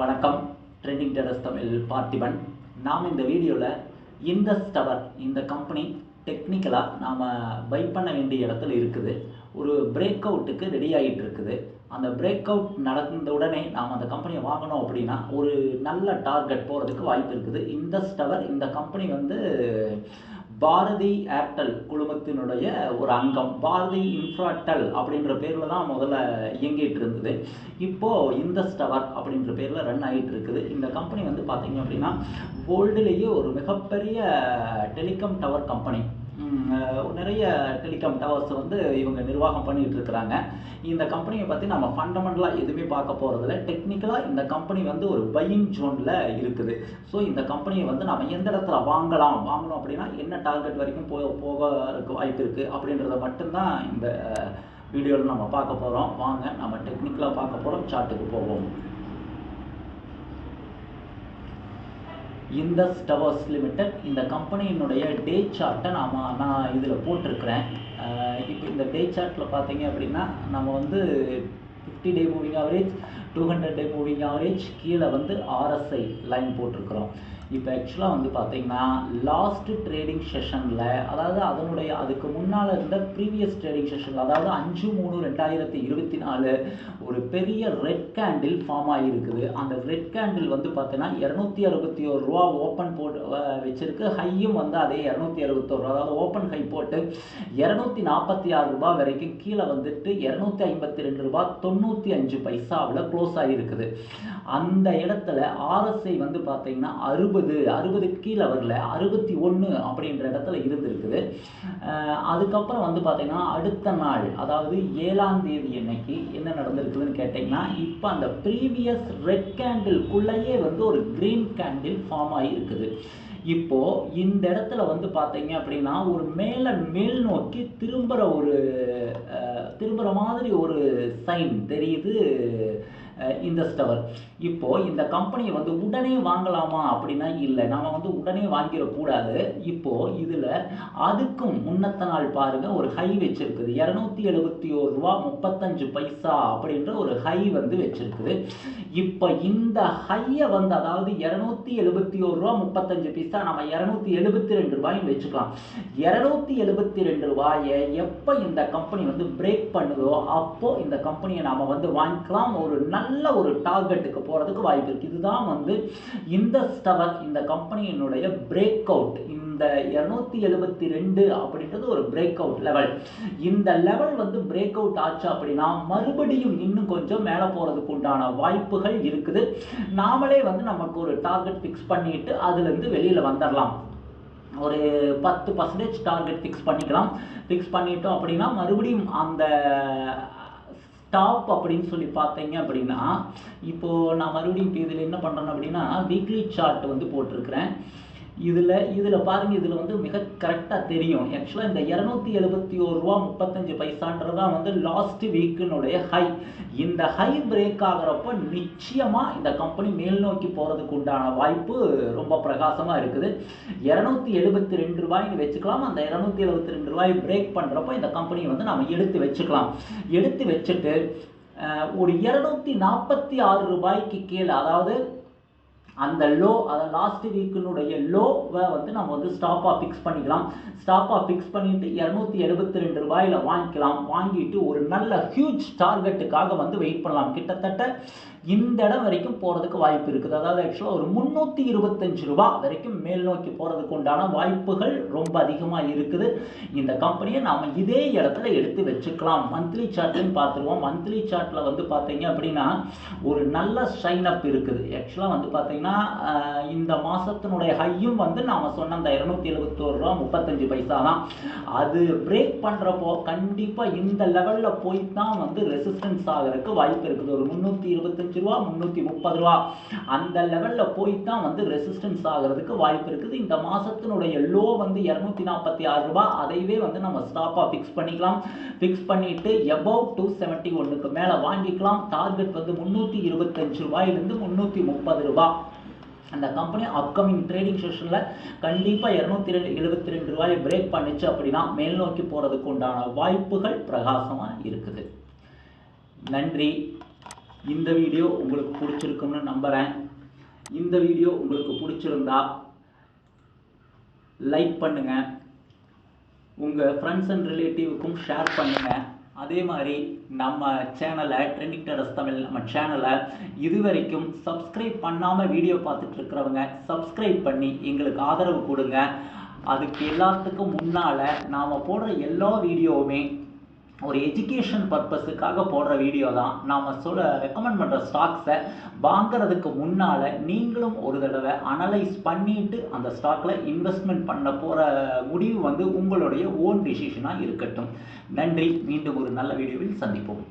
வணக்கம். Trending terrace Tamil Parthiban. நாம் இந்த வீடியோவில் இந்த ஸ்டவர் இந்த கம்பெனி டெக்னிக்கலாக நாம் பை பண்ண வேண்டிய இடத்துல இருக்குது. ஒரு பிரேக் அவுட்டுக்கு ரெடி ஆகிட்டு இருக்குது. அந்த பிரேக் அவுட் நடந்த உடனே நாம் அந்த கம்பெனியை வாங்கினோம் அப்படின்னா ஒரு நல்ல டார்கெட் போகிறதுக்கு வாய்ப்பு இருக்குது. இந்த ஸ்டவர் இந்த கம்பெனி வந்து பாரதி ஏர்டெல் குழுமத்தினுடைய ஒரு அங்கம் பாரதி இன்ஃப்ராடெல் அப்படின்ற பேரில் தான் முதல்ல இயங்கிட்டு இருந்தது. இப்போது இந்தஸ் டவர் அப்படின்ற பேரில் ரன் ஆகிட்டு இருக்குது. இந்த கம்பெனி வந்து பார்த்தீங்க அப்படின்னா வேர்ல்டுலேயே ஒரு மிகப்பெரிய டெலிகாம் டவர் கம்பெனி நிறைய டெலிகாம் டவர்ஸ் வந்து இவங்க நிர்வாகம் பண்ணிட்டு இருக்கிறாங்க. இந்த கம்பெனியை பற்றி நம்ம ஃபண்டமெண்டலாக எதுவுமே பார்க்க போகிறதில்ல டெக்னிக்கலாக இந்த கம்பெனி வந்து ஒரு பையிங் ஜோனில் இருக்குது. ஸோ இந்த கம்பெனியை வந்து நம்ம எந்த இடத்துல வாங்கலாம்? வாங்கணும் அப்படின்னா என்ன டார்கெட் வரைக்கும் போக போக வாய்ப்பு இருக்குது அப்படின்றத மட்டும்தான் இந்த வீடியோவில் நம்ம பார்க்க போகிறோம் வாங்க நம்ம டெக்னிக்கலாக பார்க்க போகிறோம் சார்ட்டுக்கு போவோம். இந்தஸ் டவர்ஸ் லிமிடெட் இந்த கம்பெனியினுடைய டே சார்ட்டை நாம் நான் இதில் போட்டிருக்கிறேன். இப்போ இந்த டே சார்ட்டில் பார்த்தீங்க அப்படின்னா நம்ம வந்து fifty day moving average two hundred day moving average கீழே வந்து ஆர்எஸ்ஐ லைன் போட்டிருக்கிறோம். இப்போ ஆக்சுவலாக வந்து பார்த்தீங்கன்னா லாஸ்ட் ட்ரேடிங் செஷனில் அதாவது அதனுடைய அதுக்கு முன்னால் இருந்த ப்ரீவியஸ் ட்ரேடிங் செஷனில் அதாவது அஞ்சு மூணு ரெண்டாயிரத்தி இருபத்தி நாலு ஒரு பெரிய ரெட் கேண்டில் ஃபார்ம் ஆகியிருக்குது அந்த ரெட் கேண்டில் வந்து பார்த்தீங்கன்னா இரநூத்தி அறுபத்தி ஒரு ரூபா ஓப்பன் போட்டு அஹ், வச்சிருக்கு. ஹையும் வந்து அதே இரநூத்தி அறுபத்தோரு ரூபா அதாவது ஓப்பன் ஹை போட்டு இரநூத்தி நாற்பத்தி ஆறு ரூபாய் வரைக்கும் கீழே வந்துட்டு இரநூத்தி ஐம்பத்தி ரெண்டு ரூபா தொண்ணூற்றி அஞ்சு பைசாவில் க்ளோஸ் ஆகியிருக்குது அந்த இடத்துல ஆர்எஸ்ஐ வந்து பார்த்தீங்கன்னா அறுபது அறுபது அறுபதுக்கு கீழே வரல அறுபத்தி ஒன்று அப்படின்ற இடத்துல இருந்திருக்குது. அதுக்கப்புறம் வந்து பார்த்தீங்கன்னா அடுத்த நாள் அதாவது ஏழாம் தேதி அன்னைக்கு என்ன நடந்திருக்குதுன்னு கேட்டிங்கன்னா இப்போ அந்த ப்ரீவியஸ் ரெட் கேண்டில்குள்ளேயே வந்து ஒரு க்ரீன் கேண்டில் ஃபார்ம் ஆகியிருக்குது இப்போது இந்த இடத்துல வந்து பார்த்தீங்க அப்படின்னா ஒரு மேலே மேல் நோக்கி திரும்புகிற ஒரு திரும்புகிற மாதிரி ஒரு சைன் தெரியுது. இந்த ஸ்டவர் இப்போ இந்த கம்பெனியை வந்து உடனே வாங்கலாமா அப்படின்னா இல்லை. நம்ம வந்து உடனே வாங்கிடக்கூடாது. இப்போ இதில் அதுக்கும் முன்னத்த நாள் பாருங்க ஒரு ஹை வச்சிருக்குது. இரநூத்தி எழுபத்தி ஒரு ரூபா முப்பத்தஞ்சு பைசா அப்படின்ற ஒரு ஹை வந்து வச்சிருக்குது. இப்போ இந்த ஹையை வந்து அதாவது இரநூத்தி எழுபத்தி ஒரு ரூபா முப்பத்தஞ்சு பைசா நம்ம இரநூத்தி எழுபத்தி ரெண்டு ரூபாயும் வச்சுக்கலாம். இரநூத்தி எழுபத்தி ரெண்டு ரூபாயை எப்போ இந்த கம்பெனி வந்து பிரேக் பண்ணுதோ அப்போ இந்த கம்பெனியை நாம வந்து வாங்கிக்கலாம். ஒரு நல்ல நல்ல ஒரு டார்கெட்டுக்கு போகிறதுக்கு வாய்ப்பு இருக்குது இதுதான் வந்து இந்த ஸ்டவர் இந்த கம்பெனியினுடைய பிரேக் அவுட் இந்த இரநூத்தி எழுபத்தி ரெண்டு அப்படின்றது ஒரு பிரேக் அவுட் லெவல் இந்த லெவல் வந்து பிரேக் அவுட் ஆச்சு அப்படின்னா மறுபடியும் இன்னும் கொஞ்சம் மேலே போகிறதுக்கு உண்டான வாய்ப்புகள் இருக்குது. நாமளே வந்து நமக்கு ஒரு டார்கெட் ஃபிக்ஸ் பண்ணிட்டு அதுலேருந்து வெளியில் வந்துடலாம் ஒரு பத்து பர்சன்டேஜ் டார்கெட் ஃபிக்ஸ் பண்ணிக்கலாம். ஃபிக்ஸ் பண்ணிட்டோம் அப்படின்னா மறுபடியும் அந்த டாப் அப்படின்னு சொல்லி பார்த்தீங்க அப்படின்னா இப்போ நான் மறுபடியும் இப்போ இதில் என்ன பண்ணுறேன் அப்படின்னா வீக்லி சார்ட் வந்து போட்டிருக்கிறேன். இதில் இதில் பாருங்கள் இதில் வந்து மிக கரெக்டாக தெரியும். ஆக்சுவலாக இந்த இரநூத்தி எழுபத்தி ஒரு ரூபா முப்பத்தஞ்சு பைசான்றதான் வந்து லாஸ்ட் வீக்கினுடைய ஹை இந்த ஹை பிரேக் ஆகிறப்ப நிச்சயமாக இந்த கம்பெனி மேல் நோக்கி போகிறதுக்கு உண்டான வாய்ப்பு ரொம்ப பிரகாசமாக இருக்குது. இரநூத்தி எழுபத்தி ரெண்டு ரூபாய்னு வச்சுக்கலாம். அந்த இரநூத்தி எழுபத்தி ரெண்டு ரூபாய் பிரேக் பண்ணுறப்போ இந்த கம்பெனியை வந்து நம்ம எடுத்து வச்சுக்கலாம். எடுத்து வச்சுட்டு ஒரு இரநூத்தி நாற்பத்தி ஆறு ரூபாய்க்கு கீழே அதாவது அந்த லோ அதை லாஸ்ட் வீக்கினுடைய லோவை வந்து நம்ம வந்து ஸ்டாப்பாக ஃபிக்ஸ் பண்ணிக்கலாம். ஸ்டாப்பாக ஃபிக்ஸ் பண்ணிட்டு இரநூத்தி எழுபத்தி ரெண்டு ரூபாயில் வாங்கிக்கலாம். வாங்கிட்டு ஒரு நல்ல ஹியூஜ் டார்கெட்டுக்காக வந்து வெயிட் பண்ணலாம். கிட்டத்தட்ட இந்த இடம் வரைக்கும் போகிறதுக்கு வாய்ப்பு இருக்குது. அதாவது ஆக்சுவலாக ஒரு முந்நூற்றி இருபத்தஞ்சு ரூபா வரைக்கும் மேல் நோக்கி போகிறதுக்கு உண்டான வாய்ப்புகள் ரொம்ப அதிகமாக இருக்குது. இந்த கம்பெனியை நாம் இதே இடத்துல எடுத்து வச்சுக்கலாம். மந்த்லி சார்ட்லையும் பார்த்துருவோம். மந்த்லி சார்ட்டில் வந்து பார்த்தீங்க அப்படின்னா ஒரு நல்ல ஷைன் அப் இருக்குது ஆக்சுவலாக வந்து பார்த்தீங்கன்னா இந்த மாதத்தினுடைய ஹையும் வந்து நாம் சொன்ன அந்த இரநூத்தி எழுபத்தோரு ரூபா முப்பத்தஞ்சு பைசா தான். அது பிரேக் பண்ணுறப்போ கண்டிப்பாக இந்த லெவலில் போய் தான் வந்து ரெசிஸ்டன்ஸ் ஆகிறதுக்கு வாய்ப்பு இருக்குது. ஒரு முந்நூற்றி இருபத்தஞ்சு ரூபா முந்நூற்றி முப்பது ரூபா. அந்த லெவலில் போய் தான் வந்து ரெசிஸ்டன்ஸ் ஆகிறதுக்கு வாய்ப்பு இருக்குது. இந்த மாதத்தினுடைய லோ வந்து இரநூத்தி நாற்பத்தி ஆறு ரூபாய் அதைவே வந்து நம்ம ஸ்டாப்பாக ஃபிக்ஸ் பண்ணிக்கலாம். ஃபிக்ஸ் பண்ணிட்டு எபவ் டூ செவன்ட்டி ஒன்றுக்கு மேலே வாங்கிக்கலாம். டார்கெட் வந்து முந்நூற்றி இருபத்தஞ்சு ரூபாயிலிருந்து முந்நூற்றி முப்பது ரூபா. அந்த கம்பெனி அப்கமிங் ட்ரேடிங் செஷனில் கண்டிப்பாக இரநூத்தி ரெண்டு எழுபத்தி ரெண்டு ரூபாயை பிரேக் பண்ணிச்சு அப்படின்னா மேல் நோக்கி போகிறதுக்கு உண்டான வாய்ப்புகள் பிரகாசமாக இருக்குது. நன்றி. இந்த வீடியோ உங்களுக்கு பிடிச்சிருக்கும்னு நம்புகிறேன் இந்த வீடியோ உங்களுக்கு பிடிச்சிருந்தா லைக் பண்ணுங்கள் உங்கள் ஃப்ரெண்ட்ஸ் அண்ட் ரிலேட்டிவுக்கும் ஷேர் பண்ணுங்கள் அதே மாதிரி நம்ம சேனலை ட்ரெண்டிங் டெரஸ் தமிழ் நம்ம சேனலை இது வரைக்கும் சப்ஸ்கிரைப் பண்ணாமல் வீடியோ பார்த்துட்டு இருக்கிறவங்க சப்ஸ்கிரைப் பண்ணி எங்களுக்கு ஆதரவு கொடுங்க. அதுக்கு எல்லாத்துக்கும் முன்னால் நாம் போடுற எல்லா வீடியோவுமே ஒரு எஜுகேஷன் பர்பஸுக்காக போடுற வீடியோ தான். நாம் சொல்ல ரெக்கமெண்ட் பண்ணுற ஸ்டாக்ஸை வாங்குறதுக்கு முன்னால் நீங்களும் ஒரு தடவை அனலைஸ் பண்ணிட்டு அந்த ஸ்டாக்கில் இன்வெஸ்ட்மெண்ட் பண்ண போகிற முடிவு வந்து உங்களுடைய ஓன் டிசிஷனாக இருக்கட்டும். நன்றி. மீண்டும் ஒரு நல்ல வீடியோவில் சந்திப்போம்.